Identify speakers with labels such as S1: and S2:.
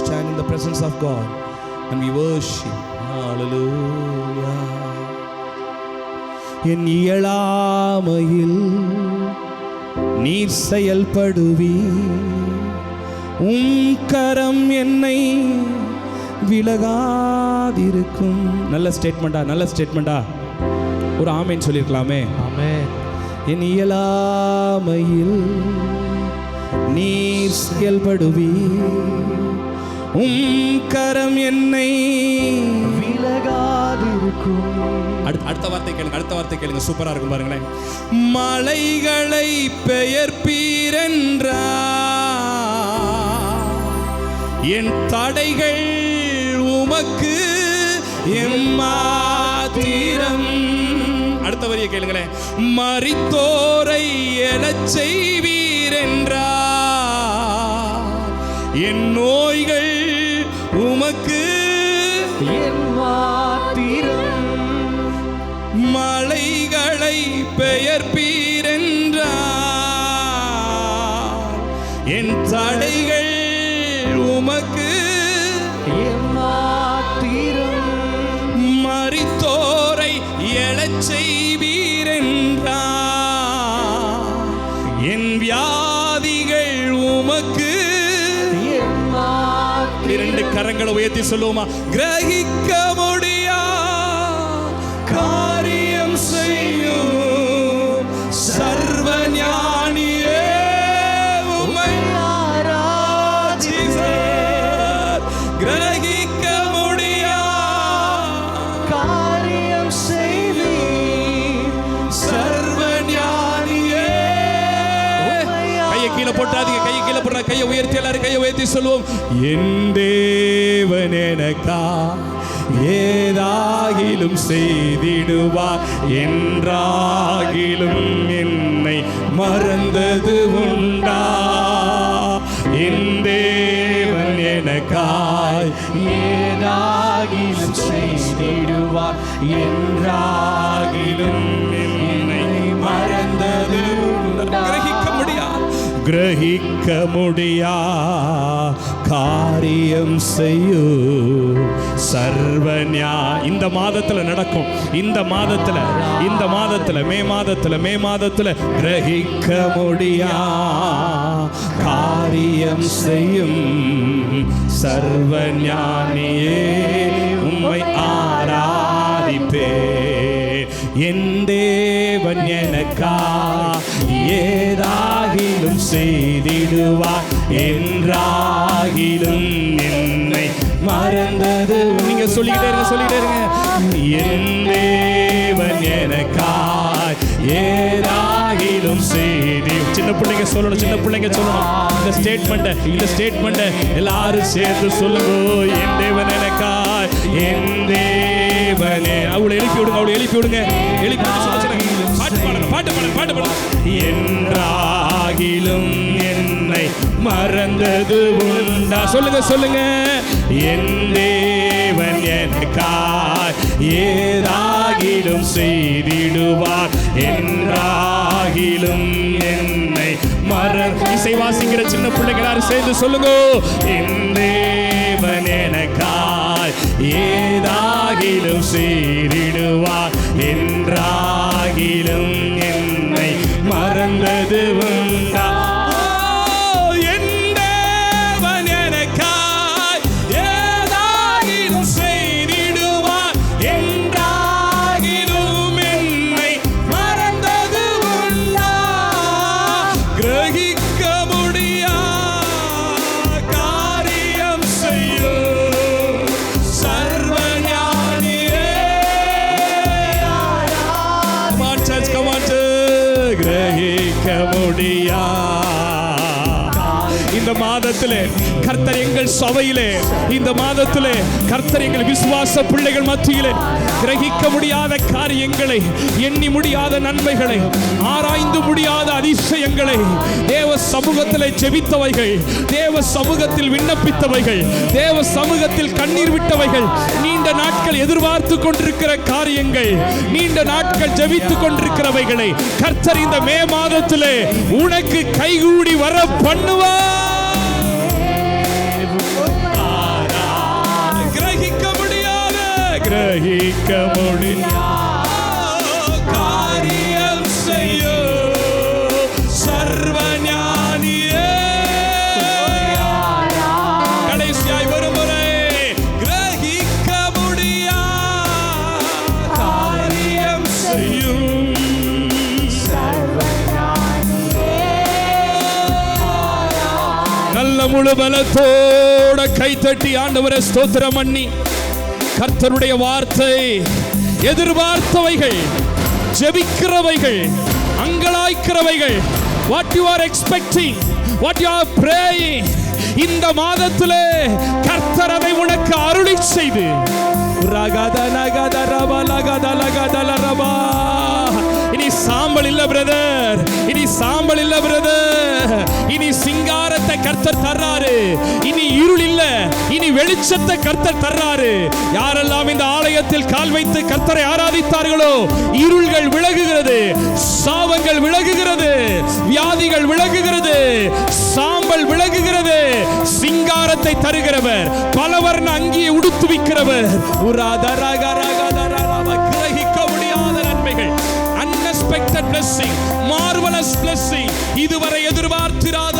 S1: stand in the presence of God and we worship. Hallelujah. என் இயலாமையில் நீர் செயல்படுவி உம் கரம் என்னை விலகாதிருக்கும். நல்ல ஸ்டேட்மெண்டா நல்ல ஸ்டேட்மெண்டா ஒரு ஆமேன்னு சொல்லியிருக்கலாமே.
S2: ஆமென்.
S1: என் இயலாமையில் நீர் செயல்படுவி உம் கரம் என்னை
S2: விலகாதிருக்கும்.
S1: அடுத்த அடுத்த வார்த்தை கேளுங்க அடுத்த வார்த்தை கேளுங்க. சூப்பரா இருக்கும் பாருங்களேன். மலைகளை பெயர்ப்பீரென்றா என் தடைகள் உமக்கு எம்மாத்திரம் அடுத்த வரியை கேளுங்களேன். மரித்தோரை எழச் செய்வீரென்றா என் நோய்கள் உமக்கு
S2: என் மாத்திரம்.
S1: மலைகளை பெயர்ப்பீரென்றார் என் தடைகள் உமக்கு
S2: என் மாத்திரம்.
S1: மரித்தோரை எழச் செய்வீரென்றார் என் வியாதிகள் உமக்கு இரண்டு கரங்களை உயர்த்தி சொல்லுவோமா? கிரகிக்க முடியா? காரியம் செய்யும்? கையை உயர்த்தி எல்லாரும் கையை உயர்த்தி சொல்லுவோம். என் தேவன் எனக்கா ஏதாகிலும் செய்திடுவார் என்றாகிலும் என்னை மறந்தது உண்டா? என் தேவன் எனக்காய்
S2: ஏதாகிலும் செய்திடுவார்
S1: என்றாகிலும் என்னை மறந்தது உண்டா? கிரகிக்க முடியா? காரியம் செய்யு. சர்வன்யா இந்த மாதத்தில் நடக்கும். இந்த மாதத்தில் இந்த மாதத்தில் மே மாதத்தில் மே மாதத்தில் கிரகிக்க முடியா? காரியம் செய்யும் சர்வ ஞானியே உம்மை ஆரா என் தேவன் எனக்கா ஏதாகிலும் செய்திடுவார் என்றாகிலும் என்னை மறந்தது. நீங்க சொல்லிக்கிட்டே இருங்க சொல்லிக்கிட்டே இருங்க. என் தேவன் எனக்கா ஏதாகிலும் செய்தி. சின்ன பிள்ளைங்க சொல்லணும் சின்ன பிள்ளைங்க சொல்லணும். இந்த ஸ்டேட்மெண்ட்டை இந்த ஸ்டேட்மெண்ட்டை எல்லாரும் சேர்ந்து சொல்லுங்க. என் தேவன் எனக்கா என் அவளை எழுப்பி விடுங்க அவளை எழுப்பி விடுங்க. எழுப்பி பாட்டு பாடுங்க பாட்டு பாடுங்க பாட்டு பாடுங்க. என்றாகிலும் என்னை மறந்தது உண்டா? சொல்லுங்க சொல்லுங்க. என் தேவன் எனக்காய் ஏதாகிலும் செய்திடுவார். என்றாகிலும் என்னை மற இசை வாசிக்கிற சின்ன பிள்ளைகளார் சேர்ந்து சொல்லுங்க. என் தேவன் எனக்காய் ஏதாகிலும் செய்திடுவார் என்றாகிலும் என்னை மறந்தது முடியா இந்த மாதத்திலே கர்த்தர் எங்கள் சபையிலே இந்த மாதத்திலே கர்த்தர் எங்கள் விசுவாச பிள்ளைகள் மத்தியிலே கிரகிக்க முடியாத காரியங்களை எண்ணி முடியாத நன்மைகளை ஆராய்ந்து முடியாத அதிசயங்களை தேவ சமூகத்தில் ஜெபித்தவைகள் தேவ சமூகத்தில் விண்ணப்பித்தவைகள் தேவ சமூகத்தில் கண்ணீர் விட்டவைகள் நீண்ட நாட்கள் எதிர்பார்த்து கொண்டிருக்கிற காரியங்கள் நீண்ட நாட்கள் ஜெபித்துக் கொண்டிருக்கிறவைகளை கர்த்தர் இந்த மே மாதத்திலே உனக்கு கைகூடி வர பண்ணுவார். கிரகிக்க முடியா காரியம் செய்யும் சர்வஞானியே. கடைசியாய் வருமுறை கிரகிக்க முடியா? காரியம் செய்யும் நல்ல முழு பலத்தோட கைத்தட்டி ஆண்டவரை ஸ்தோத்திரம் பண்ணி. கர்த்தருடைய வார்த்தை எதிர்பார்த்தவைகள் ஜெபிக்கிறவைகள் அங்கலாய்க்கிறவைகள். What you are expecting what you are praying இந்த மாதத்திலே கர்த்தர் அதை உனக்கு அருளி செய்து. இனி சாம்பல் இல்ல பிரதர். இனி சாம்பல் இல்ல பிரதர். இனி சிங்காரத்தை கர்த்தர் தர்றாரு. இனி இல்ல இனி வெளிச்சத்தை கர்த்தர் தர்றாரு. யாரெல்லாம் இந்த ஆலயத்தில் கால் வைத்து கர்த்தரை ஆராதித்தார்களோ இருள்கள் விலகுகிறது சாபங்கள் விலகுகிறது வியாதிகள் விலகுகிறது சாம்பல் விலகுகிறது சிங்காரத்தை தருகிறவர் பலவர்ண அங்கியை உடுத்துவிக்கிறவர் உராதரகரகதரரவ கிரகிக்க முடியாத நன்மைகள். அன்எக்ஸ்பெக்டட் பிளஸ்ஸிங் மார்வலஸ் பிளஸ்ஸிங் இதுவரை எதிர்பார்த்திராத